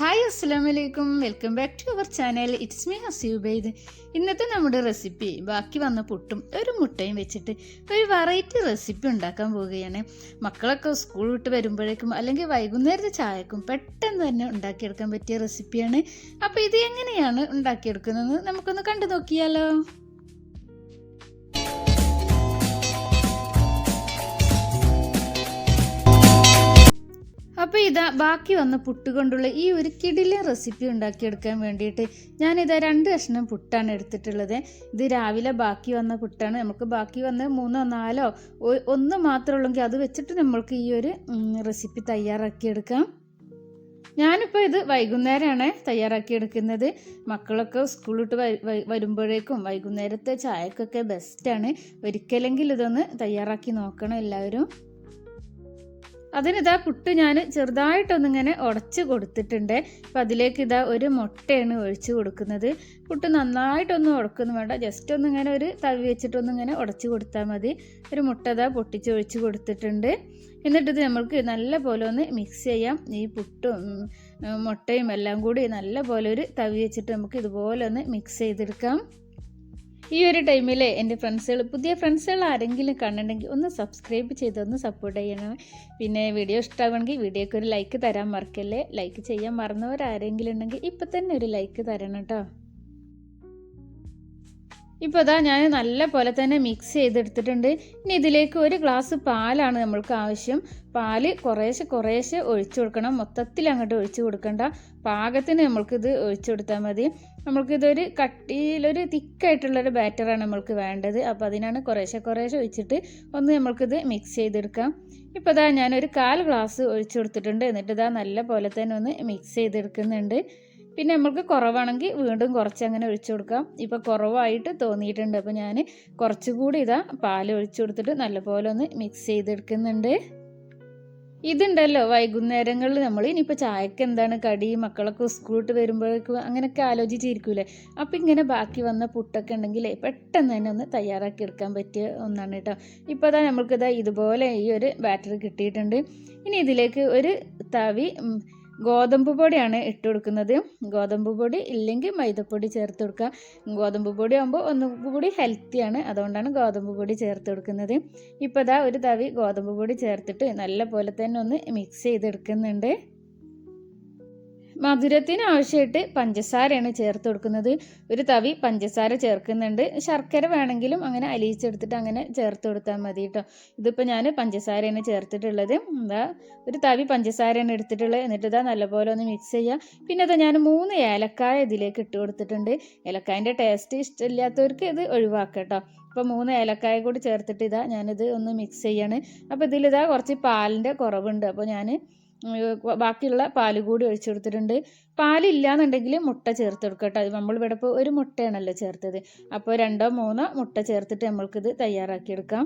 Hi അസ്സാം വലൈക്കും welcome back to our channel. It's me ഹസീബൈദ്. ഇന്നത്തെ നമ്മുടെ റെസിപ്പി ബാക്കി വന്ന പുട്ടും ഒരു മുട്ടയും വെച്ചിട്ട് ഒരു വെറൈറ്റി റെസിപ്പി ഉണ്ടാക്കാൻ പോവുകയാണ്. മക്കളൊക്കെ സ്കൂൾ വിട്ട് വരുമ്പോഴേക്കും അല്ലെങ്കിൽ വൈകുന്നേരത്തെ ചായക്കും പെട്ടെന്ന് തന്നെ ഉണ്ടാക്കിയെടുക്കാൻ പറ്റിയ റെസിപ്പിയാണ് അപ്പോൾ ഇത് എങ്ങനെയാണ് ഉണ്ടാക്കിയെടുക്കുന്നത്? നമുക്കൊന്ന് കണ്ടു നോക്കിയാലോ. അപ്പോൾ ഇതാ ബാക്കി വന്ന പുട്ട് കൊണ്ടുള്ള ഈ ഒരു കിടിലെ റെസിപ്പി ഉണ്ടാക്കിയെടുക്കാൻ വേണ്ടിയിട്ട് ഞാനിതാ രണ്ട് കഷ്ണം പുട്ടാണ് എടുത്തിട്ടുള്ളത്. ഇത് രാവിലെ ബാക്കി വന്ന പുട്ടാണ്. നമുക്ക് ബാക്കി വന്ന മൂന്നോ നാലോ ഒന്ന് മാത്രമേ ഉള്ളെങ്കിൽ അത് വെച്ചിട്ട് നമ്മൾക്ക് ഈ ഒരു റെസിപ്പി തയ്യാറാക്കിയെടുക്കാം. ഞാനിപ്പോൾ ഇത് വൈകുന്നേരമാണ് തയ്യാറാക്കിയെടുക്കുന്നത്. മക്കളൊക്കെ സ്കൂളിട്ട് വരുമ്പോഴേക്കും വൈകുന്നേരത്തെ ചായക്കൊക്കെ ബെസ്റ്റാണ് ഒരിക്കലെങ്കിലും ഇതൊന്ന് തയ്യാറാക്കി നോക്കണം എല്ലാവരും. അതിനിതാ പുട്ട് ഞാൻ ചെറുതായിട്ടൊന്നിങ്ങനെ ഉടച്ച് കൊടുത്തിട്ടുണ്ട്. അപ്പം അതിലേക്ക് ഇതാ ഒരു മുട്ടയാണ് ഒഴിച്ച് കൊടുക്കുന്നത്. പുട്ട് നന്നായിട്ടൊന്നും ഉടക്കൊന്നും വേണ്ട. ജസ്റ്റ് ഒന്നിങ്ങനെ ഒരു തവി വെച്ചിട്ടൊന്നിങ്ങനെ ഉടച്ച് കൊടുത്താൽ മതി. ഒരു മുട്ട ഇതാ പൊട്ടിച്ച് ഒഴിച്ച് കൊടുത്തിട്ടുണ്ട്. എന്നിട്ടിത് നമ്മൾക്ക് നല്ല പോലെ ഒന്ന് മിക്സ് ചെയ്യാം. ഈ പുട്ടും മുട്ടയും എല്ലാം കൂടി നല്ല പോലെ ഒരു തവി വെച്ചിട്ട് നമുക്ക് ഇതുപോലെ ഒന്ന് മിക്സ് ചെയ്തെടുക്കാം. ഈ ഒരു ടൈമിൽ എന്റെ ഫ്രണ്ട്സുകൾ പുതിയ ഫ്രണ്ട്സുകൾ ആരെങ്കിലും കണ്ടിട്ടുണ്ടെങ്കിൽ ഒന്ന് സബ്സ്ക്രൈബ് ചെയ്ത് ഒന്ന് സപ്പോർട്ട് ചെയ്യണം. പിന്നെ വീഡിയോ ഇഷ്ടമാണെങ്കിൽ വീഡിയോക്ക് ഒരു ലൈക്ക് തരാൻ മറക്കല്ലേ? ലൈക്ക് ചെയ്യാൻ മറന്നവരാരെങ്കിലും ഉണ്ടെങ്കിൽ ഇപ്പം തന്നെ ഒരു ലൈക്ക് തരണം കേട്ടോ ഇപ്പോൾ ഇതാ ഞാൻ നല്ല പോലെ തന്നെ മിക്സ് ചെയ്തെടുത്തിട്ടുണ്ട്. ഇനി ഇതിലേക്ക് ഒരു ഗ്ലാസ് പാലാണ് നമ്മൾക്ക് ആവശ്യം. പാൽ കുറേശ്ശെ കുറേശ്ശെ ഒഴിച്ചു കൊടുക്കണം. മൊത്തത്തിൽ അങ്ങോട്ട് ഒഴിച്ചു കൊടുക്കണ്ട. പാകത്തിന് നമ്മൾക്കിത് ഒഴിച്ചു കൊടുത്താൽ മതി. നമ്മൾക്കിതൊരു കട്ടിയിലൊരു തിക്കായിട്ടുള്ളൊരു ബാറ്ററാണ് നമ്മൾക്ക് വേണ്ടത്. അപ്പോൾ അതിനാണ് കുറേശ്ശെ കുറേശ്ശെ ഒഴിച്ചിട്ട് ഒന്ന് നമ്മൾക്കിത് മിക്സ് ചെയ്തെടുക്കാം. ഇപ്പോൾ ഇതാ ഞാനൊരു കാൽ ഗ്ലാസ് ഒഴിച്ചു കൊടുത്തിട്ടുണ്ട്. എന്നിട്ട് ഇതാ നല്ല പോലെ തന്നെ ഒന്ന് മിക്സ് ചെയ്തെടുക്കുന്നുണ്ട്. പിന്നെ നമ്മൾക്ക് കുറവാണെങ്കിൽ വീണ്ടും കുറച്ച് അങ്ങനെ ഒഴിച്ചു കൊടുക്കാം. ഇപ്പോൾ കുറവായിട്ട് തോന്നിയിട്ടുണ്ട്. അപ്പോൾ ഞാൻ കുറച്ചുകൂടി ഇതാ പാൽ ഒഴിച്ചു കൊടുത്തിട്ട് നല്ലപോലെ ഒന്ന് മിക്സ് ചെയ്തെടുക്കുന്നുണ്ട്. ഇതുണ്ടല്ലോ വൈകുന്നേരങ്ങളിൽ നമ്മൾ ഇനിയിപ്പോൾ ചായക്ക് എന്താണ് കടി മക്കളൊക്കെ സ്കൂളിട്ട് വരുമ്പോഴേക്കും അങ്ങനെയൊക്കെ ആലോചിച്ചിരിക്കൂലേ അപ്പം ഇങ്ങനെ ബാക്കി വന്ന പുട്ടൊക്കെ ഉണ്ടെങ്കിൽ പെട്ടെന്ന് തന്നെ ഒന്ന് തയ്യാറാക്കി എടുക്കാൻ പറ്റിയ ഒന്നാണ് കേട്ടോ. ഇപ്പോൾ അതാ നമ്മൾക്കിതാ ഇതുപോലെ ഈ ഒരു ബാറ്ററി കിട്ടിയിട്ടുണ്ട്. ഇനി ഇതിലേക്ക് ഒരു തവി ഗോതമ്പ് പൊടിയാണ് ഇട്ട് കൊടുക്കുന്നത്. ഗോതമ്പ് പൊടി ഇല്ലെങ്കിൽ മൈദപ്പൊടി ചേർത്ത് കൊടുക്കുക. ഗോതമ്പ് പൊടി ആകുമ്പോൾ ഒന്നും കൂടി ഹെൽത്തിയാണ് അതുകൊണ്ടാണ് ഗോതമ്പ് പൊടി ചേർത്ത് കൊടുക്കുന്നത്. ഇപ്പോൾ ഇതാ ഒരു തവി ഗോതമ്പ് പൊടി ചേർത്തിട്ട് നല്ല പോലെ തന്നെ ഒന്ന് മിക്സ് ചെയ്തെടുക്കുന്നുണ്ട്. മധുരത്തിന് ആവശ്യമായിട്ട് പഞ്ചസാരയാണ് ചേർത്ത് കൊടുക്കുന്നത്. ഒരു തവി പഞ്ചസാര ചേർക്കുന്നുണ്ട്. ശർക്കര വേണമെങ്കിലും അങ്ങനെ അലിയിച്ചെടുത്തിട്ട് അങ്ങനെ ചേർത്ത് കൊടുത്താൽ മതി കേട്ടോ ഇതിപ്പോൾ ഞാൻ പഞ്ചസാരയാണ് ചേർത്തിട്ടുള്ളത്. എന്താ ഒരു തവി പഞ്ചസാരയാണ് എടുത്തിട്ടുള്ളത്. എന്നിട്ട് ഇതാ നല്ലപോലെ ഒന്ന് മിക്സ് ചെയ്യുക പിന്നെ ഇതാ ഞാൻ മൂന്ന് ഏലക്കായ ഇതിലേക്ക് ഇട്ട് കൊടുത്തിട്ടുണ്ട്. ഏലക്കായന്റെ ടേസ്റ്റ് ഇഷ്ടമില്ലാത്തവർക്ക് ഇത് ഒഴിവാക്കാം കേട്ടോ അപ്പോൾ മൂന്ന് ഏലക്കായ കൂടി ചേർത്തിട്ട് ഇതാ ഞാനിത് ഒന്ന് മിക്സ് ചെയ്യാണ്. അപ്പോൾ ഇതിലിതാ കുറച്ച് പാലിന്റെ കുറവുണ്ട്. അപ്പോൾ ഞാൻ ബാക്കിയുള്ള പാൽ കൂടി ഒഴിച്ചു കൊടുത്തിട്ടുണ്ട്. പാലില്ലാന്നുണ്ടെങ്കിൽ മുട്ട ചേർത്ത് കൊടുക്കുക കേട്ടോ. അത് നമ്മളിവിടെ ഇപ്പോൾ ഒരു മുട്ടയാണല്ലോ ചേർത്തത്. അപ്പോൾ രണ്ടോ മൂന്നോ മുട്ട ചേർത്തിട്ട് നമ്മൾക്കിത് തയ്യാറാക്കിയെടുക്കാം.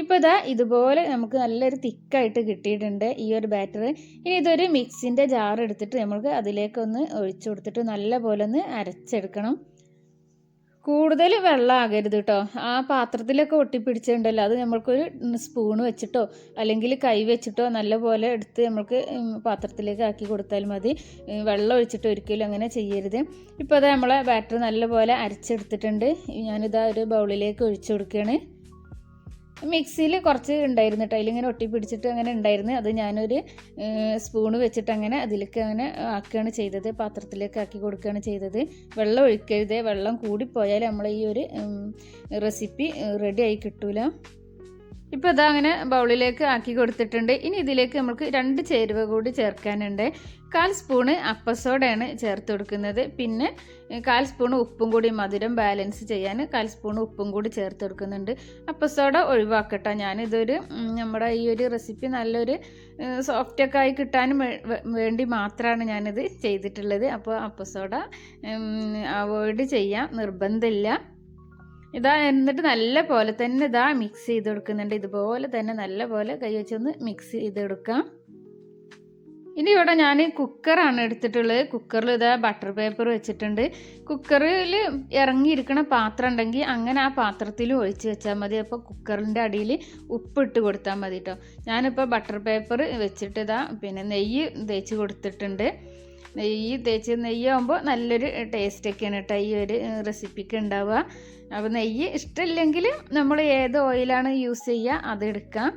ഇപ്പോൾ ഇതാ ഇതുപോലെ നമുക്ക് നല്ലൊരു തിക്കായിട്ട് കിട്ടിയിട്ടുണ്ട് ഈ ഒരു ബാറ്റർ. ഇനി ഇതൊരു മിക്സിന്റെ ജാർ എടുത്തിട്ട് നമ്മൾക്ക് അതിലേക്കൊന്ന് ഒഴിച്ചു കൊടുത്തിട്ട് നല്ല പോലെ ഒന്ന് അരച്ചെടുക്കണം. കൂടുതൽ വെള്ളമാകരുത് കേട്ടോ ആ പാത്രത്തിലൊക്കെ ഒട്ടിപ്പിടിച്ചിട്ടുണ്ടല്ലോ. അത് നമ്മൾക്കൊരു സ്പൂൺ വെച്ചിട്ടോ അല്ലെങ്കിൽ കൈ വെച്ചിട്ടോ നല്ലപോലെ എടുത്ത് നമ്മൾക്ക് പാത്രത്തിലേക്ക് ആക്കി കൊടുത്താൽ മതി. വെള്ളം ഒഴിച്ചിട്ട് ഒരിക്കലും അങ്ങനെ ചെയ്യരുത്. ഇപ്പോൾ അത് നമ്മളെ ബാറ്റർ നല്ലപോലെ അരച്ചെടുത്തിട്ടുണ്ട്. ഞാനിതാ ഒരു ബൗളിലേക്ക് ഒഴിച്ചു കൊടുക്കുകയാണ് മിക്സിയിൽ കുറച്ച് ഉണ്ടായിരുന്നു കേട്ടോ. അതിലിങ്ങനെ ഒട്ടിപ്പിടിച്ചിട്ട് അങ്ങനെ ഉണ്ടായിരുന്നു. അത് ഞാനൊരു സ്പൂണ് വെച്ചിട്ട് അങ്ങനെ അതിലേക്ക് അങ്ങനെ ആക്കുകയാണ് ചെയ്തത്. പാത്രത്തിലേക്ക് ആക്കി കൊടുക്കുകയാണ് ചെയ്തത്. വെള്ളം ഒഴിക്കരുത്. വെള്ളം കൂടിപ്പോയാൽ നമ്മൾ ഈ ഒരു റെസിപ്പി റെഡി ആയി കിട്ടൂല. ഇപ്പോൾ ഇതാ അങ്ങനെ ബൗളിലേക്ക് ആക്കി കൊടുത്തിട്ടുണ്ട്. ഇനി ഇതിലേക്ക് നമുക്ക് രണ്ട് ചേരുവ കൂടി ചേർക്കാനുണ്ട്. കാൽ സ്പൂണ് അപ്പസോഡയാണ് ചേർത്ത് കൊടുക്കുന്നത്. പിന്നെ കാൽ സ്പൂൺ ഉപ്പും കൂടി മധുരം ബാലൻസ് ചെയ്യാൻ കാൽ സ്പൂൺ ഉപ്പും കൂടി ചേർത്ത് കൊടുക്കുന്നുണ്ട്. അപ്പസോഡ ഒഴിവാക്കട്ടെ. ഞാനിതൊരു നമ്മുടെ ഈ ഒരു റെസിപ്പി നല്ലൊരു സോഫ്റ്റൊക്കെ ആയി കിട്ടാനും വേണ്ടി മാത്രമാണ് ഞാനിത് ചെയ്തിട്ടുള്ളത്. അപ്പോൾ അപ്പസോഡ അവോയ്ഡ് ചെയ്യാം. നിർബന്ധമില്ല. ഇതാ എന്നിട്ട് നല്ല പോലെ തന്നെ ഇതാ മിക്സ് ചെയ്ത് കൊടുക്കുന്നുണ്ട് ഇതുപോലെ തന്നെ നല്ല പോലെ കൈ വെച്ചൊന്ന് മിക്സ് ചെയ്തെടുക്കാം. ഇനി ഇവിടെ ഞാൻ കുക്കറാണ് എടുത്തിട്ടുള്ളത്. കുക്കറിൽ ഇതാ ബട്ടർ പേപ്പർ വെച്ചിട്ടുണ്ട്. കുക്കറിൽ ഇറങ്ങിയിരിക്കുന്ന പാത്രം ഉണ്ടെങ്കിൽ അങ്ങനെ ആ പാത്രത്തിൽ ഒഴിച്ച് വെച്ചാൽ മതി. അപ്പോൾ കുക്കറിന്റെ അടിയിൽ ഉപ്പിട്ട് കൊടുത്താൽ മതി കേട്ടോ ഞാനിപ്പോൾ ബട്ടർ പേപ്പർ വെച്ചിട്ട് ഇതാ പിന്നെ നെയ്യ് തേച്ച് കൊടുത്തിട്ടുണ്ട്. നെയ്യ് തേച്ച് നെയ്യാകുമ്പോൾ നല്ലൊരു ടേസ്റ്റൊക്കെയാണ് കേട്ടോ ഈ ഒരു റെസിപ്പിക്ക് ഉണ്ടാവുക അപ്പോൾ നെയ്യ് ഇഷ്ടമില്ലെങ്കിൽ നമ്മൾ ഏത് ഓയിലാണ് യൂസ് ചെയ്യുക അതെടുക്കാം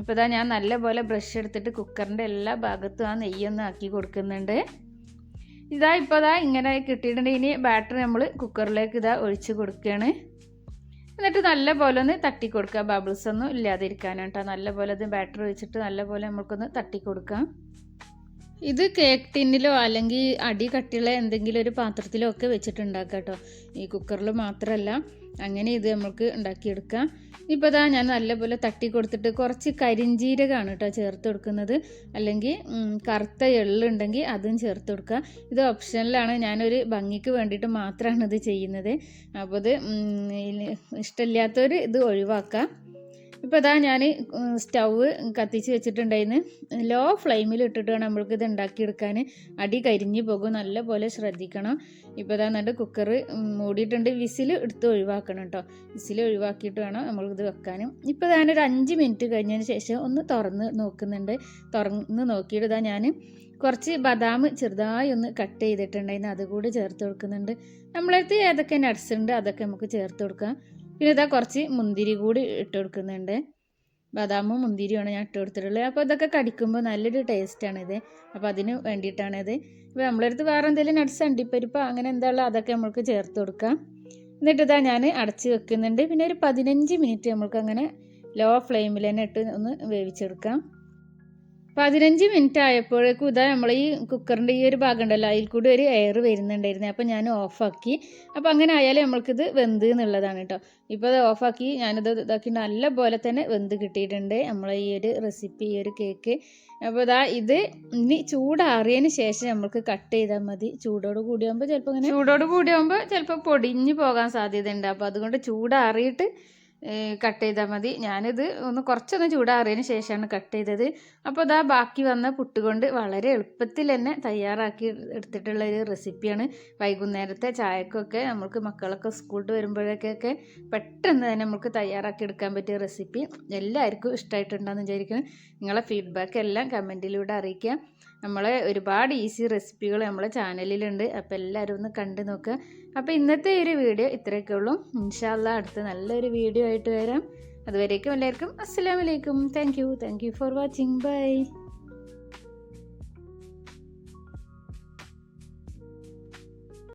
ഇപ്പോൾ ഇതാ ഞാൻ നല്ലപോലെ ബ്രഷ് എടുത്തിട്ട് കുക്കറിന്റെ എല്ലാ ഭാഗത്തും ആ നെയ്യൊന്ന് ആക്കി കൊടുക്കുന്നുണ്ട്. ഇതാ ഇപ്പോൾ ഇതാ ഇങ്ങനെ കിട്ടിയിട്ടുണ്ടെങ്കിൽ ഇനി ബാറ്റർ നമ്മൾ കുക്കറിലേക്ക് ഇതാ ഒഴിച്ച് കൊടുക്കുകയാണ് എന്നിട്ട് നല്ല പോലെ ഒന്ന് തട്ടി കൊടുക്കുക ബബിൾസ് ഒന്നും ഇല്ലാതിരിക്കാനാണ് കേട്ടോ നല്ല പോലെ അത് ബാറ്റർ ഒഴിച്ചിട്ട് നല്ല പോലെ നമുക്കൊന്ന് തട്ടി കൊടുക്കാം. ഇത് കേക്ക് ടിന്നിലോ അല്ലെങ്കിൽ അടി കട്ടിയുള്ള എന്തെങ്കിലും ഒരു പാത്രത്തിലോ ഒക്കെ വെച്ചിട്ടുണ്ടാക്കാം കേട്ടോ ഈ കുക്കറിൽ മാത്രമല്ല അങ്ങനെ ഇത് നമുക്ക് ഉണ്ടാക്കിയെടുക്കാം ഇപ്പോൾ ഇതാ ഞാൻ നല്ലപോലെ തട്ടി കൊടുത്തിട്ട് കുറച്ച് കരിഞ്ചീരകമാണ് കേട്ടോ ചേർത്ത് കൊടുക്കുന്നത്. അല്ലെങ്കിൽ കറുത്ത എള്ളുണ്ടെങ്കിൽ അതും ചേർത്ത് കൊടുക്കുക. ഇത് ഓപ്ഷനിലാണ് ഞാനൊരു ഭംഗിക്ക് വേണ്ടിയിട്ട് മാത്രമാണ് ഇത് ചെയ്യുന്നത്. അപ്പോൾ ഇത് ഇഷ്ടമില്ലാത്തവർ ഇത് ഒഴിവാക്കാം ഇപ്പോൾ ഇതാ ഞാൻ സ്റ്റൗവ് കത്തിച്ച് വെച്ചിട്ടുണ്ടായിരുന്നു ലോ ഫ്ലെയിമിൽ ഇട്ടിട്ട് വേണം നമ്മൾക്ക് ഇത് ഉണ്ടാക്കിയെടുക്കാൻ അടി കരിഞ്ഞു പോകും. നല്ല പോലെ ശ്രദ്ധിക്കണം. ഇപ്പോൾ ഇതാ കുക്കർ മൂടിയിട്ടുണ്ട്. വിസിൽ എടുത്ത് ഒഴിവാക്കണം കേട്ടോ. വിസിൽ ഒഴിവാക്കിയിട്ട് വേണം നമ്മളിത് വെക്കാനും. ഇപ്പോൾ ഞാനൊരു അഞ്ച് മിനിറ്റ് കഴിഞ്ഞതിന് ശേഷം ഒന്ന് തുറന്ന് നോക്കുന്നുണ്ട്. തുറന്ന് നോക്കിയിട്ട് ഞാൻ കുറച്ച് ബദാം ചെറുതായി ഒന്ന് കട്ട് ചെയ്തിട്ടുണ്ടായിരുന്നു അതുകൂടി ചേർത്ത് കൊടുക്കുന്നുണ്ട്. നമ്മളടുത്ത് ഏതൊക്കെ നട്ട്സ് ഉണ്ട് അതൊക്കെ നമുക്ക് ചേർത്ത് കൊടുക്കാം. പിന്നെ ഇതാ കുറച്ച് മുന്തിരി കൂടി ഇട്ട് കൊടുക്കുന്നുണ്ട്. ബദാമും മുന്തിരിയുമാണ് ഞാൻ ഇട്ട് കൊടുത്തിട്ടുള്ളത്. അപ്പോൾ ഇതൊക്കെ കടിക്കുമ്പോൾ നല്ലൊരു ടേസ്റ്റാണിത് അപ്പോൾ അതിന് വേണ്ടിയിട്ടാണിത് ഇപ്പോൾ നമ്മളടുത്ത് വേറെ എന്തെങ്കിലും നട്ട്സ് അണ്ടിപ്പരിപ്പ് അങ്ങനെ എന്താ ഉള്ളത് അതൊക്കെ നമുക്ക് ചേർത്ത് കൊടുക്കാം. എന്നിട്ട് ഇതാ ഞാൻ അടച്ച് വെക്കുന്നുണ്ട്. പിന്നെ ഒരു പതിനഞ്ച് മിനിറ്റ് നമുക്ക് അങ്ങനെ ലോ ഫ്ലെയിമിൽ തന്നെ ഇട്ട് ഒന്ന് വേവിച്ചെടുക്കാം. പതിനഞ്ച് മിനിറ്റ് ആയപ്പോഴേക്കും ഇതാ നമ്മൾ ഈ കുക്കറിന്റെ ഈ ഒരു ഭാഗം ഉണ്ടല്ലോ അതിൽ കൂടി ഒരു എയർ വരുന്നുണ്ടായിരുന്നു. അപ്പോൾ ഞാൻ ഓഫാക്കി അപ്പോൾ അങ്ങനെ ആയാലും നമ്മൾക്കിത് വെന്ത് എന്നുള്ളതാണ് കേട്ടോ ഇപ്പോൾ അത് ഓഫാക്കി ഞാനിത് ഇതാക്കി നല്ല പോലെ തന്നെ വെന്ത് കിട്ടിയിട്ടുണ്ട് നമ്മളെ ഈ ഒരു റെസിപ്പി ഈ ഒരു കേക്ക് അപ്പോൾ ഇതാ ഇത് ഇനി ചൂടാറിയതിന് ശേഷം നമുക്ക് കട്ട് ചെയ്താൽ മതി. ചൂടോട് കൂടിയാകുമ്പോൾ ചിലപ്പോൾ ഇങ്ങനെ ചൂടോട് കൂടിയാകുമ്പോൾ ചിലപ്പോൾ പൊടിഞ്ഞ് പോകാൻ സാധ്യതയുണ്ട്. അപ്പോൾ അതുകൊണ്ട് ചൂടാറിയിട്ട് കട്ട് ചെയ്താൽ മതി. ഞാനിത് ഒന്ന് കുറച്ചൊന്ന് ചൂടാറിയതിന് ശേഷമാണ് കട്ട് ചെയ്തത്. അപ്പോൾ ഇതാ ബാക്കി വന്ന പുട്ട് കൊണ്ട് വളരെ എളുപ്പത്തിൽ തന്നെ തയ്യാറാക്കി എടുത്തിട്ടുള്ള ഒരു റെസിപ്പിയാണ്. വൈകുന്നേരത്തെ ചായക്കൊക്കെ നമുക്ക് മക്കളൊക്കെ സ്കൂളിൽ വരുമ്പോഴേക്കൊക്കെ പെട്ടെന്ന് തന്നെ നമുക്ക് തയ്യാറാക്കി എടുക്കാൻ പറ്റിയ റെസിപ്പി എല്ലാവർക്കും ഇഷ്ടമായിട്ടുണ്ടെന്ന് വിചാരിക്കുന്നു. നിങ്ങളെ ഫീഡ്ബാക്ക് എല്ലാം കമന്റിലൂടെ അറിയിക്കുക. നമ്മളെ ഒരുപാട് ഈസി റെസിപ്പികൾ നമ്മളെ ചാനലിലുണ്ട് അപ്പോൾ എല്ലാവരും ഒന്ന് കണ്ടു നോക്കുക അപ്പോൾ ഇന്നത്തെ ഒരു വീഡിയോ ഇത്രയൊക്കെ ഉള്ളൂ. ഇൻഷാല്ല അടുത്ത നല്ലൊരു വീഡിയോ ആയിട്ട് വരാം. അതുവരേക്കും എല്ലാവർക്കും അസ്സാം വലൈക്കും thank you thank you for watching bye